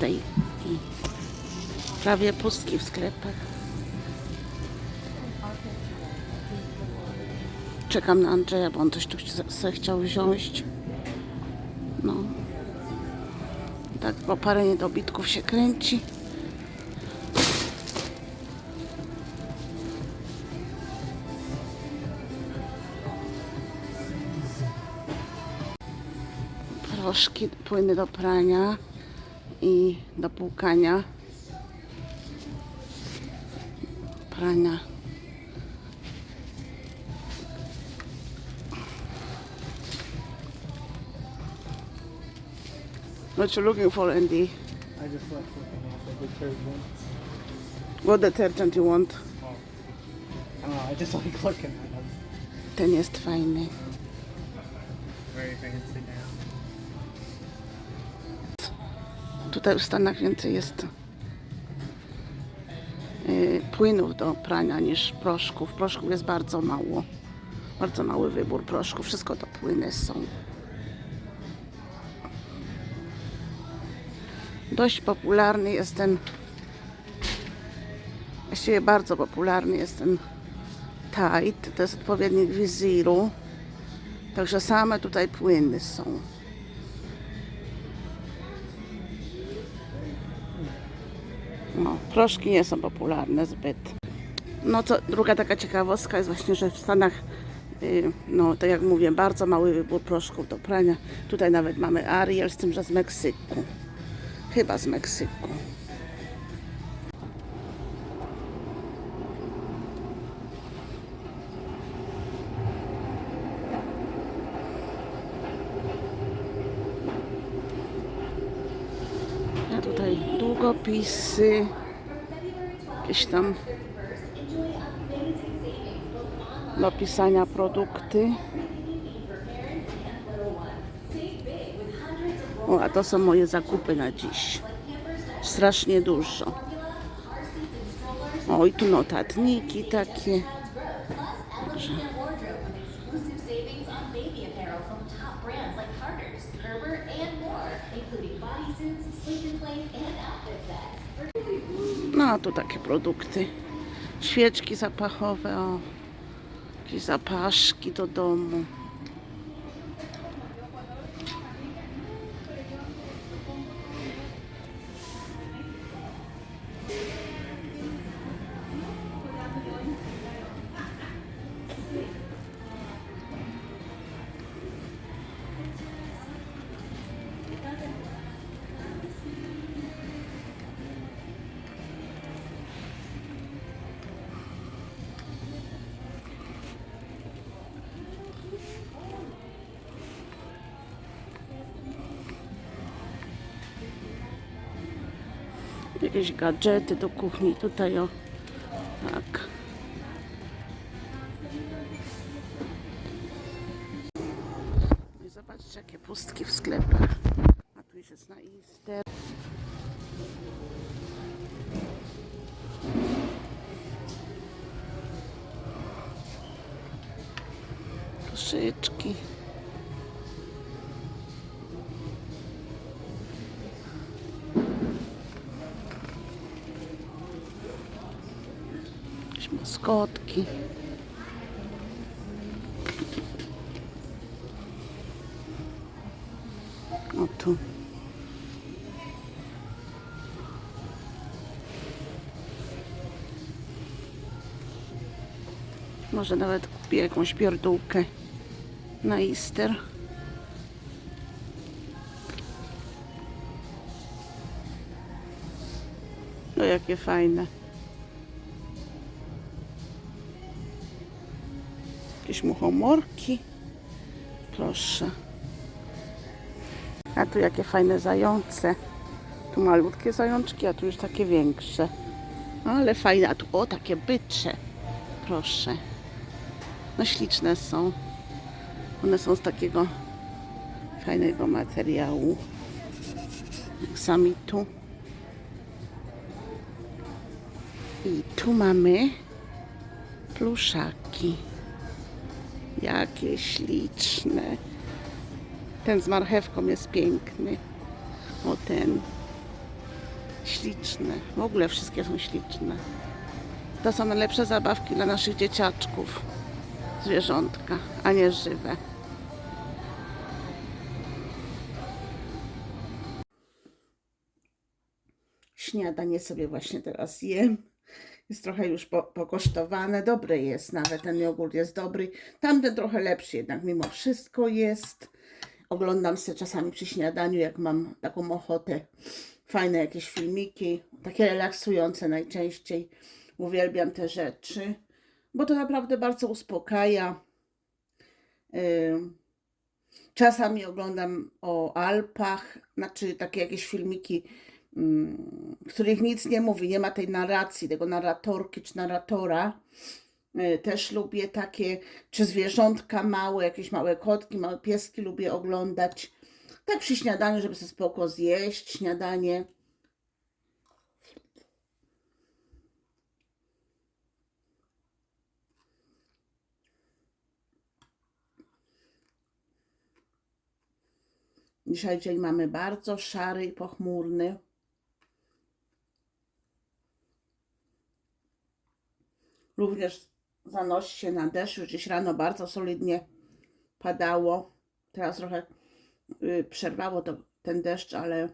szóstej i prawie pustki w sklepach. Czekam na Andrzeja, bo on coś tu se chciał wziąć. No. Tak, bo parę niedobitków się kręci. Proszki, płyny do prania i do płukania. Prania. What you looking for, Andy? I just left looking at the detergent. What detergent you want? I don't know, I just like looking at them. Ten jest fajny. Very fancy now. Tutaj w Stanach więcej jest y, płynów do prania niż proszków. Proszków jest bardzo mało. Bardzo mały wybór proszków. Wszystko to płyny są. Dość popularny jest ten właściwie bardzo popularny jest ten Tide. To jest odpowiednik Wiziru. Także same tutaj płyny są. Proszki nie są popularne zbyt. No to druga taka ciekawostka jest właśnie, że w Stanach, y, no to jak mówię, bardzo mały wybór proszków do prania. Tutaj nawet mamy Ariel, z tym, że z Meksyku. Chyba z Meksyku. A tutaj długopisy, jakieś tam do pisania produkty. O, a to są moje zakupy na dziś. Strasznie dużo. O, i tu notatniki takie. Także a tu takie produkty. Świeczki zapachowe, o. Jakieś zapaszki do domu. Jakieś gadżety do kuchni. Tutaj o. Tak. Maskotki. O tu. Może nawet kupię jakąś pierdółkę na Easter. No jakie fajne. Muchomorki. Proszę. A tu jakie fajne zające. Tu malutkie zajączki, a tu już takie większe. Ale fajne. A tu o, takie bycze. Proszę. No śliczne są. One są z takiego fajnego materiału. Jak sami tu. I tu mamy pluszaki. Jakie śliczne. Ten z marchewką jest piękny. O ten. Śliczne. W ogóle wszystkie są śliczne. To są najlepsze zabawki dla naszych dzieciaczków. Zwierzątka, a nie żywe. Śniadanie sobie właśnie teraz jem. Jest trochę już po, pokosztowane. Dobre jest, nawet ten jogurt jest dobry. Tamten trochę lepszy jednak mimo wszystko jest. Oglądam sobie czasami przy śniadaniu, jak mam taką ochotę. Fajne jakieś filmiki, takie relaksujące najczęściej. Uwielbiam te rzeczy, bo to naprawdę bardzo uspokaja. Czasami oglądam o Alpach, znaczy takie jakieś filmiki, w których nic nie mówi, nie ma tej narracji, tego narratorki czy narratora. Y, Też lubię takie, czy zwierzątka małe, jakieś małe kotki, małe pieski lubię oglądać. Tak przy śniadaniu, żeby sobie spoko zjeść śniadanie. Dzisiaj dzień mamy bardzo szary i pochmurny. Również zanosi się na deszcz. Już Dziś rano bardzo solidnie padało. Teraz trochę y, przerwało to, ten deszcz, ale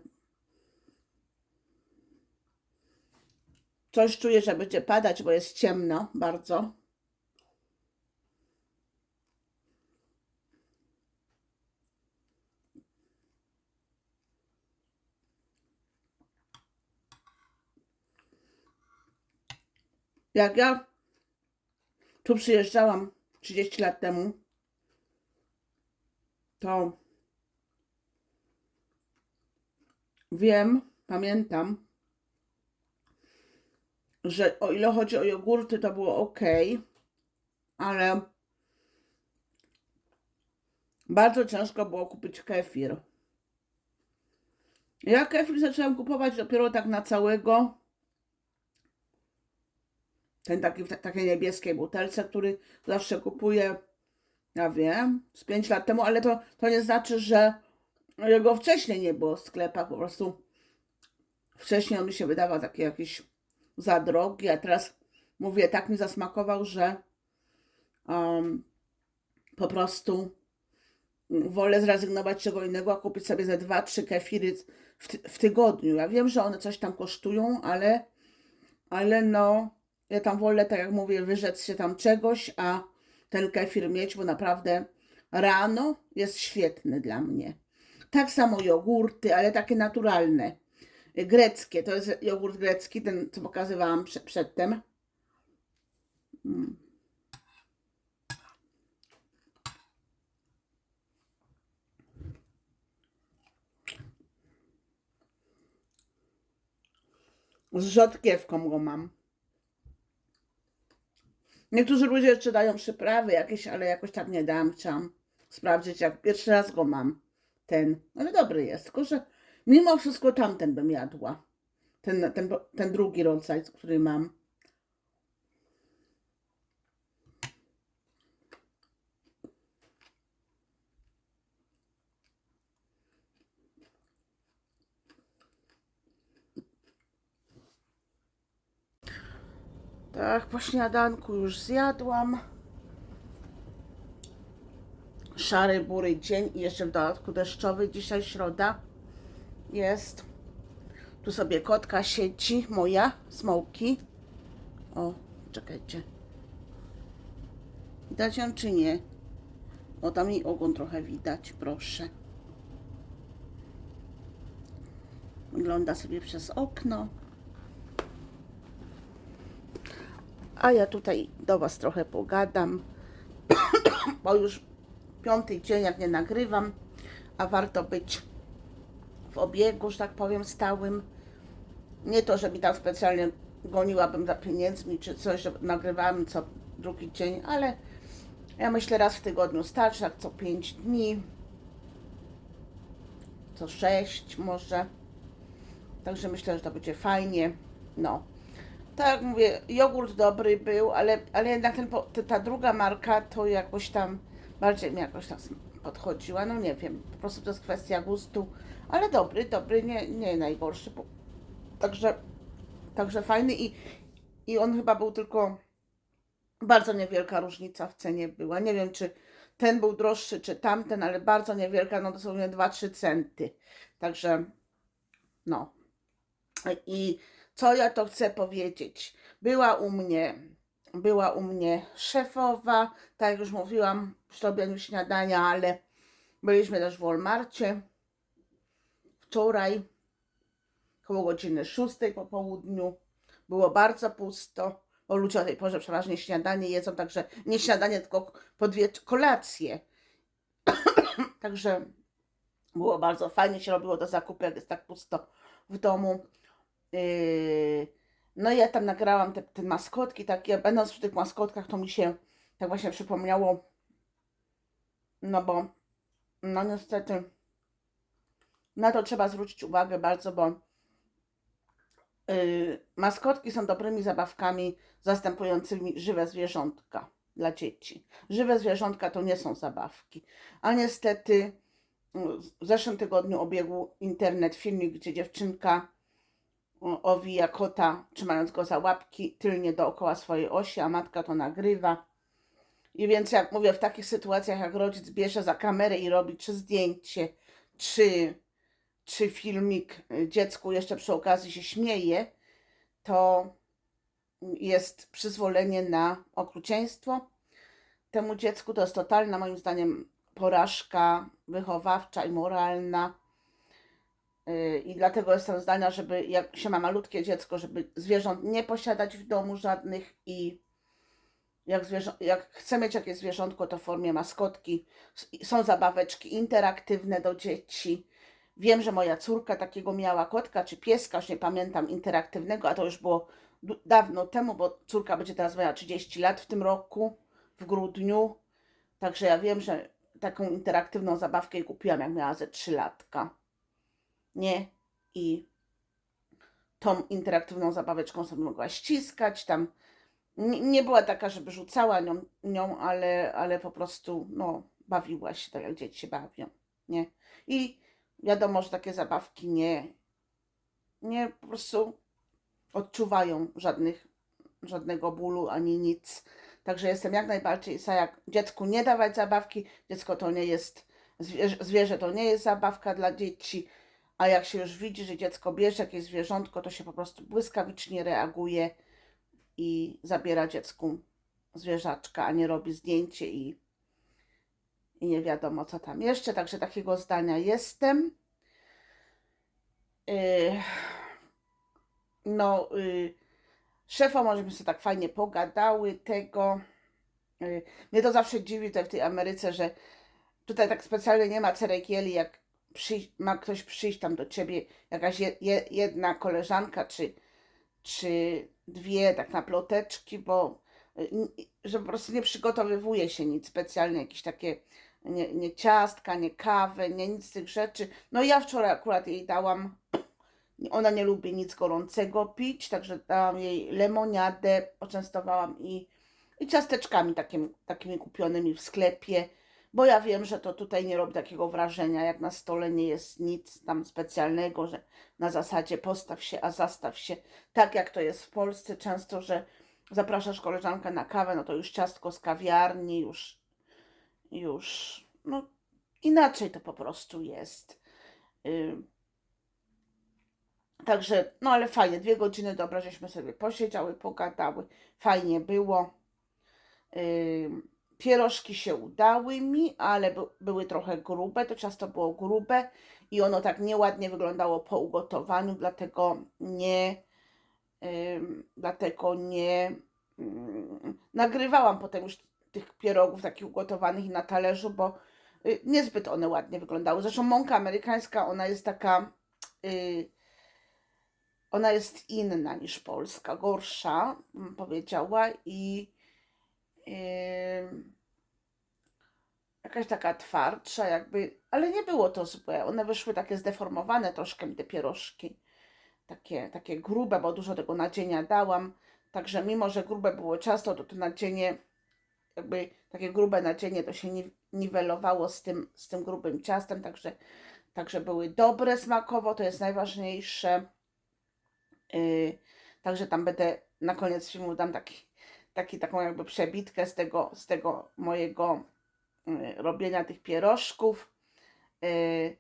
coś czuję, że będzie padać, bo jest ciemno bardzo. Jak ja tu przyjeżdżałam 30 lat temu, to wiem, pamiętam, że o ile chodzi o jogurty, to było ok, ale bardzo ciężko było kupić kefir. Ja kefir zaczęłam kupować dopiero tak na całego ten taki w ta- takiej niebieskiej butelce, który zawsze kupuję, ja wiem, z 5 lat temu, ale to, to nie znaczy, że jego wcześniej nie było w sklepach, po prostu wcześniej on mi się wydawał taki jakiś za drogi, a teraz mówię, tak mi zasmakował, że um, po prostu wolę zrezygnować z czego innego, a kupić sobie ze dwa, trzy kefiry w, ty- w tygodniu. Ja wiem, że one coś tam kosztują, ale, ale no, ja tam wolę, tak jak mówię, wyrzec się tam czegoś, a ten kefir mieć, bo naprawdę rano jest świetny dla mnie. Tak samo jogurty, ale takie naturalne. Greckie, to jest jogurt grecki, ten co pokazywałam prze, przedtem. Mm. Z rzodkiewką go mam. Niektórzy ludzie jeszcze dają przyprawy jakieś, ale jakoś tak nie dam. Chciałam sprawdzić, jak pierwszy raz go mam. Ten, ale dobry jest, tylko że mimo wszystko tamten bym jadła. Ten, ten, ten drugi rodzaj, który mam. Tak, po śniadanku już zjadłam. Szary, bury dzień i jeszcze w dodatku deszczowy. Dzisiaj środa jest. Tu sobie kotka siedzi, moja, smoki. O, czekajcie. Widać ją czy nie? O, tam jej ogon trochę widać, proszę. Wygląda sobie przez okno. A ja tutaj do Was trochę pogadam, bo już piąty dzień jak nie nagrywam, a warto być w obiegu, że tak powiem, stałym. Nie to, że mi tam specjalnie goniłabym za pieniędzmi czy coś, że nagrywamy co drugi dzień, ale ja myślę raz w tygodniu starczy, tak co pięć dni, co sześć może. Także myślę, że to będzie fajnie. No. Tak mówię, jogurt dobry był, ale, ale jednak ten, ta druga marka to jakoś tam bardziej mi jakoś tam podchodziła. No nie wiem, po prostu to jest kwestia gustu, ale dobry, dobry, nie, nie najgorszy. Bo, także, także fajny i, i on chyba był tylko bardzo niewielka różnica w cenie była. Nie wiem, czy ten był droższy, czy tamten, ale bardzo niewielka, no dosłownie 2-3 centy. Także no. I co ja to chcę powiedzieć? Była u mnie, była u mnie szefowa, tak jak już mówiłam przy robieniu śniadania, ale byliśmy też w Walmarcie wczoraj koło godziny 6 po południu. Było bardzo pusto, bo ludzie o tej porze przeważnie śniadanie jedzą, także nie śniadanie, tylko po dwie kolacje. także było bardzo fajnie się robiło do zakupy, jak jest tak pusto w domu. Yy, no ja tam nagrałam te, te maskotki, tak, ja będąc przy tych maskotkach, to mi się tak właśnie przypomniało, no bo, no niestety, na to trzeba zwrócić uwagę bardzo, bo yy, maskotki są dobrymi zabawkami zastępującymi żywe zwierzątka dla dzieci. Żywe zwierzątka to nie są zabawki, a niestety w zeszłym tygodniu obiegł internet filmik, gdzie dziewczynka owija kota, trzymając go za łapki tylnie dookoła swojej osi, a matka to nagrywa. I więc jak mówię, w takich sytuacjach, jak rodzic bierze za kamerę i robi czy zdjęcie, czy, czy filmik y, dziecku jeszcze przy okazji się śmieje, to jest przyzwolenie na okrucieństwo. Temu dziecku to jest totalna, moim zdaniem, porażka wychowawcza i moralna. Yy, I dlatego jestem zdania, żeby jak się ma malutkie dziecko, żeby zwierząt nie posiadać w domu żadnych i jak, zwierzę, jak chce mieć jakieś zwierzątko, to w formie maskotki. Są zabaweczki interaktywne do dzieci. Wiem, że moja córka takiego miała kotka czy pieska, już nie pamiętam, interaktywnego, a to już było dawno temu, bo córka będzie teraz miała 30 lat w tym roku, w grudniu. Także ja wiem, że taką interaktywną zabawkę kupiłam, jak miała ze 3 latka. Nie? I tą interaktywną zabaweczką sobie mogła ściskać, tam nie, była taka, żeby rzucała nią, nią ale, ale po prostu no, bawiła się tak, jak dzieci się bawią, nie? I wiadomo, że takie zabawki nie, nie po prostu odczuwają żadnych, żadnego bólu ani nic. Także jestem jak najbardziej za jak dziecku nie dawać zabawki. Dziecko to nie jest, zwierzę, zwierzę to nie jest zabawka dla dzieci. A jak się już widzi, że dziecko bierze jakieś zwierzątko, to się po prostu błyskawicznie reaguje i zabiera dziecku zwierzaczka, a nie robi zdjęcie i, i nie wiadomo co tam jeszcze. Także takiego zdania jestem. Yy, no, yy, szefa możemy sobie tak fajnie pogadały tego. Yy, mnie to zawsze dziwi tutaj w tej Ameryce, że tutaj tak specjalnie nie ma ceregieli, jak przyjść, ma ktoś przyjść tam do ciebie, jakaś je, je, jedna koleżanka, czy, czy dwie, tak na ploteczki, bo y, że po prostu nie przygotowywuje się nic specjalnie, jakieś takie nie, nie ciastka, nie kawę, nie nic z tych rzeczy. No ja wczoraj akurat jej dałam, ona nie lubi nic gorącego pić, także dałam jej lemoniadę, poczęstowałam i, i ciasteczkami takimi, takimi kupionymi w sklepie, bo ja wiem, że to tutaj nie robi takiego wrażenia, jak na stole nie jest nic tam specjalnego, że na zasadzie postaw się, a zastaw się, tak jak to jest w Polsce często, że zapraszasz koleżankę na kawę, no to już ciastko z kawiarni, już, już, no inaczej to po prostu jest. Także, no ale fajnie, dwie godziny dobra, żeśmy sobie posiedziały, pogadały, fajnie było. Ym, pierożki się udały mi, ale by, były trochę grube, to ciasto było grube i ono tak nieładnie wyglądało po ugotowaniu, dlatego nie, dlatego nie ym, nagrywałam potem już tych pierogów takich ugotowanych na talerzu, bo y, niezbyt one ładnie wyglądały. Zresztą mąka amerykańska, ona jest taka, y, ona jest inna niż polska, gorsza, bym powiedziała i jakaś taka twardsza, jakby, ale nie było to złe. One wyszły takie zdeformowane troszkę te pierożki. takie, takie grube, bo dużo tego nadzienia dałam. Także mimo, że grube było ciasto, to to nadzienie, jakby takie grube nadzienie, to się ni- niwelowało z tym, z tym grubym ciastem, także, także były dobre smakowo, to jest najważniejsze. Yy, także tam będę na koniec filmu dam taki, taki, taką jakby przebitkę z tego, z tego mojego yy, robienia tych pierożków. Yy,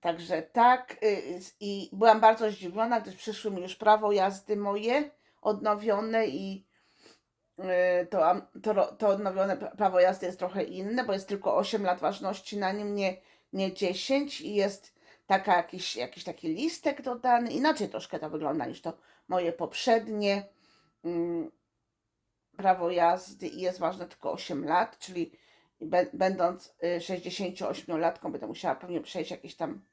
Także tak. y, I byłam bardzo zdziwiona, gdyż przyszły mi już prawo jazdy moje odnowione i y, to, to, to odnowione pra- prawo jazdy jest trochę inne, bo jest tylko 8 lat ważności na nim, nie, nie 10 i jest taka jakiś, jakiś taki listek dodany. Inaczej troszkę to wygląda niż to moje poprzednie prawo jazdy i jest ważne tylko 8 lat, czyli bę- będąc y, 68-latką będę musiała pewnie przejść jakieś tam,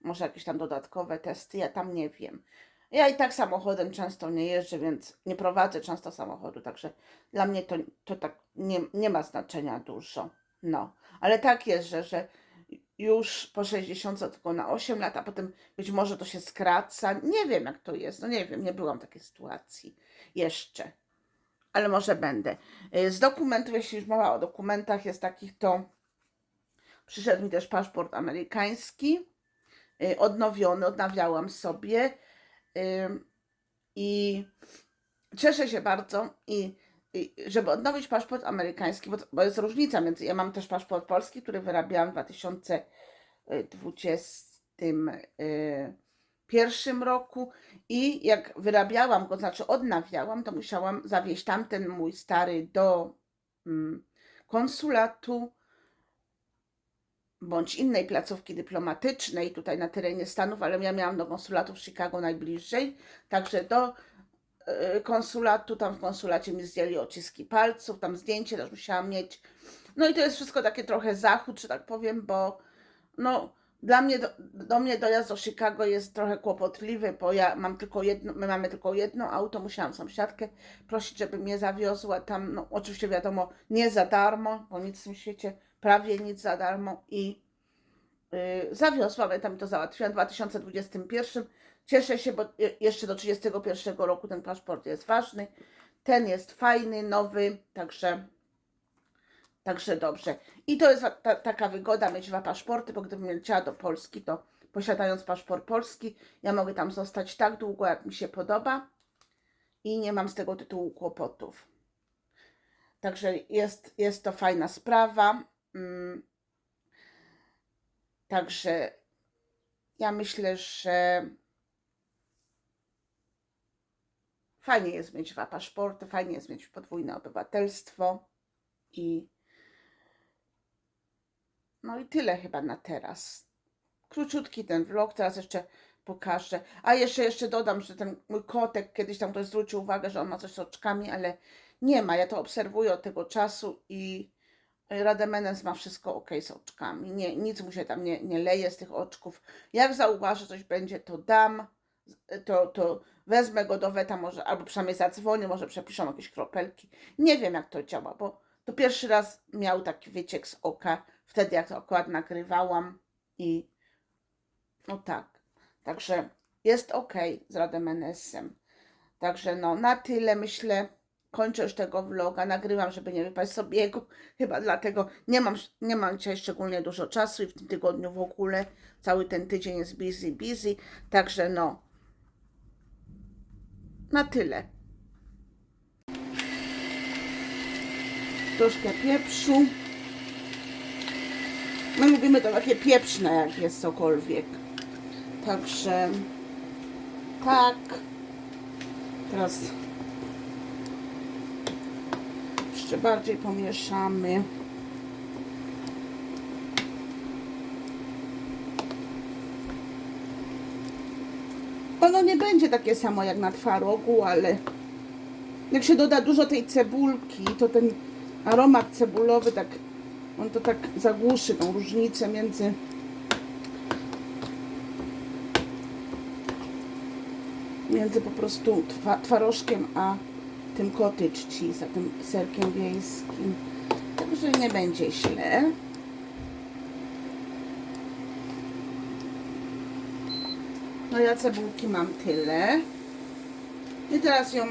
może jakieś tam dodatkowe testy, ja tam nie wiem. Ja i tak samochodem często nie jeżdżę, więc nie prowadzę często samochodu, także dla mnie to, to tak nie, nie ma znaczenia dużo. No, ale tak jest, że, że już po 60 tylko na 8 lat, a potem być może to się skraca. Nie wiem jak to jest, no nie wiem, nie byłam w takiej sytuacji jeszcze ale może będę. Y, Z dokumentów, jeśli już mowa o dokumentach, jest takich, to przyszedł mi też paszport amerykański, y, odnowiony, odnawiałam sobie ym, i cieszę się bardzo i żeby odnowić paszport amerykański, bo, jest różnica między, ja mam też paszport polski, który wyrabiałam w 2021 roku i jak wyrabiałam go, znaczy odnawiałam, to musiałam zawieźć tamten mój stary do mm, konsulatu bądź innej placówki dyplomatycznej tutaj na terenie Stanów, ale ja miałam do konsulatu w Chicago najbliżej, także do konsulatu, tam w konsulacie mi zdjęli odciski palców, tam zdjęcie też musiałam mieć. No i to jest wszystko takie trochę zachód, że tak powiem, bo no dla mnie, do, do mnie dojazd do Chicago jest trochę kłopotliwy, bo ja mam tylko jedno, my mamy tylko jedno auto, musiałam sąsiadkę prosić, żeby mnie zawiozła tam, no oczywiście wiadomo, nie za darmo, bo nic w tym świecie, prawie nic za darmo i yy, zawiozła, ale tam to załatwiłam w 2021. Cieszę się, bo je- jeszcze do 31 roku ten paszport jest ważny. Ten jest fajny, nowy, także Także dobrze. I to jest ta, taka wygoda mieć dwa paszporty, bo gdybym leciała do Polski, to posiadając paszport polski, ja mogę tam zostać tak długo, jak mi się podoba i nie mam z tego tytułu kłopotów. Także jest, jest to fajna sprawa. Mm. Także ja myślę, że fajnie jest mieć dwa paszporty, fajnie jest mieć podwójne obywatelstwo i no i tyle chyba na teraz. Króciutki ten vlog, teraz jeszcze pokażę. A jeszcze, jeszcze dodam, że ten mój kotek, kiedyś tam ktoś zwrócił uwagę, że on ma coś z oczkami, ale nie ma. Ja to obserwuję od tego czasu i Rademenes ma wszystko ok z oczkami. Nie, nic mu się tam nie, nie leje z tych oczków. Jak zauważę, coś będzie, to dam. To, to wezmę go do weta, może, albo przynajmniej zadzwonię, może przepiszą jakieś kropelki. Nie wiem, jak to działa, bo to pierwszy raz miał taki wyciek z oka, wtedy jak to akurat nagrywałam i no tak. Także jest ok z Rademenesem. Także no, na tyle myślę. Kończę już tego vloga, nagrywam, żeby nie wypaść sobie jego, chyba dlatego nie mam, nie mam dzisiaj szczególnie dużo czasu i w tym tygodniu w ogóle cały ten tydzień jest busy, busy, także no, na tyle. Troszkę pieprzu. My lubimy to takie pieprzne, jak jest cokolwiek. Także tak. Teraz jeszcze bardziej pomieszamy. Ono nie będzie takie samo jak na twarogu, ale jak się doda dużo tej cebulki, to ten aromat cebulowy tak, on to tak zagłuszy tą różnicę między między po prostu twa, twarożkiem a tym cottage cheese, tym serkiem wiejskim. Także nie będzie źle. No ja cebulki mam tyle. I teraz ją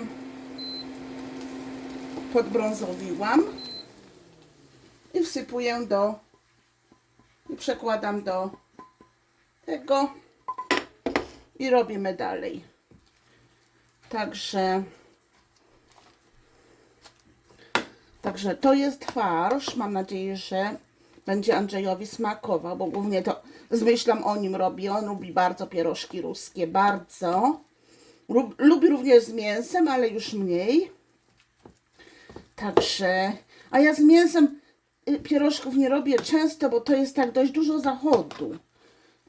podbrązowiłam. I wsypuję do i przekładam do tego i robimy dalej. Także Także to jest farsz. Mam nadzieję, że będzie Andrzejowi smakował, bo głównie to z myślą o nim robię. On lubi bardzo pierożki ruskie, bardzo. Lub, lubi również z mięsem, ale już mniej. Także, a ja z mięsem y, pierożków nie robię często, bo to jest tak dość dużo zachodu.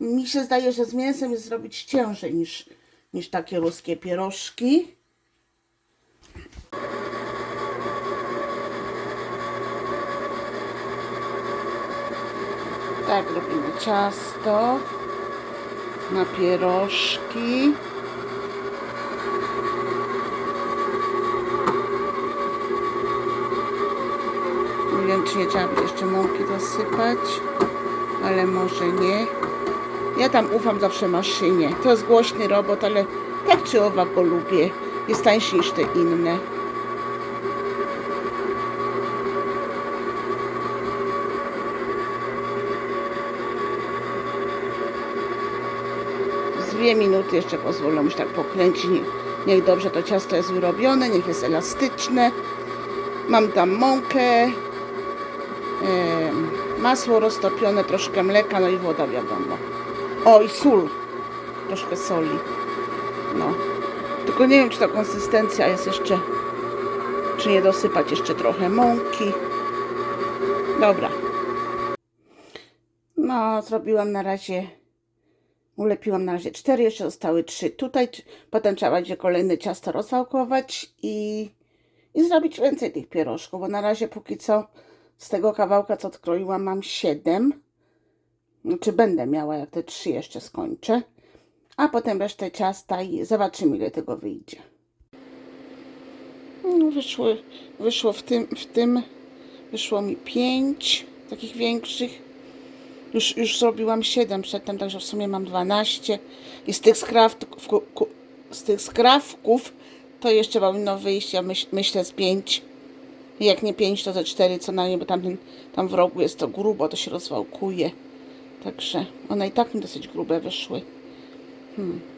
Mi się zdaje, że z mięsem jest zrobić ciężej niż, niż takie ruskie pierożki. Tak, robimy ciasto na pierożki. Nie wiem, czy nie trzeba by jeszcze mąki dosypać, ale może nie. Ja tam ufam zawsze maszynie. To jest głośny robot, ale tak czy owak go lubię. Jest tańszy niż te inne. Dwie minuty jeszcze pozwolę już tak pokręcić. Niech, dobrze to ciasto jest wyrobione, niech jest elastyczne. Mam tam mąkę, masło roztopione, troszkę mleka, no i woda wiadomo. O i sól, troszkę soli. No, tylko nie wiem, czy ta konsystencja jest jeszcze, czy nie dosypać jeszcze trochę mąki. Dobra. No, zrobiłam na razie Ulepiłam na razie cztery, jeszcze zostały trzy tutaj. Potem trzeba będzie kolejne ciasto rozwałkować i, i zrobić więcej tych pierożków, bo na razie póki co z tego kawałka, co odkroiłam, mam siedem. Znaczy będę miała, jak te trzy jeszcze skończę. A potem resztę ciasta i zobaczymy, ile tego wyjdzie. No, wyszło w tym, w tym, wyszło mi pięć takich większych. Już, już zrobiłam 7 przedtem, także w sumie mam 12. I z tych skrawków, z tych skrawków to jeszcze powinno wyjść, ja myśl, myślę, z 5. Jak nie 5, to ze 4 co najmniej, bo tam, tam w rogu jest to grubo, to się rozwałkuje. Także one i tak mi dosyć grube wyszły. Hmm.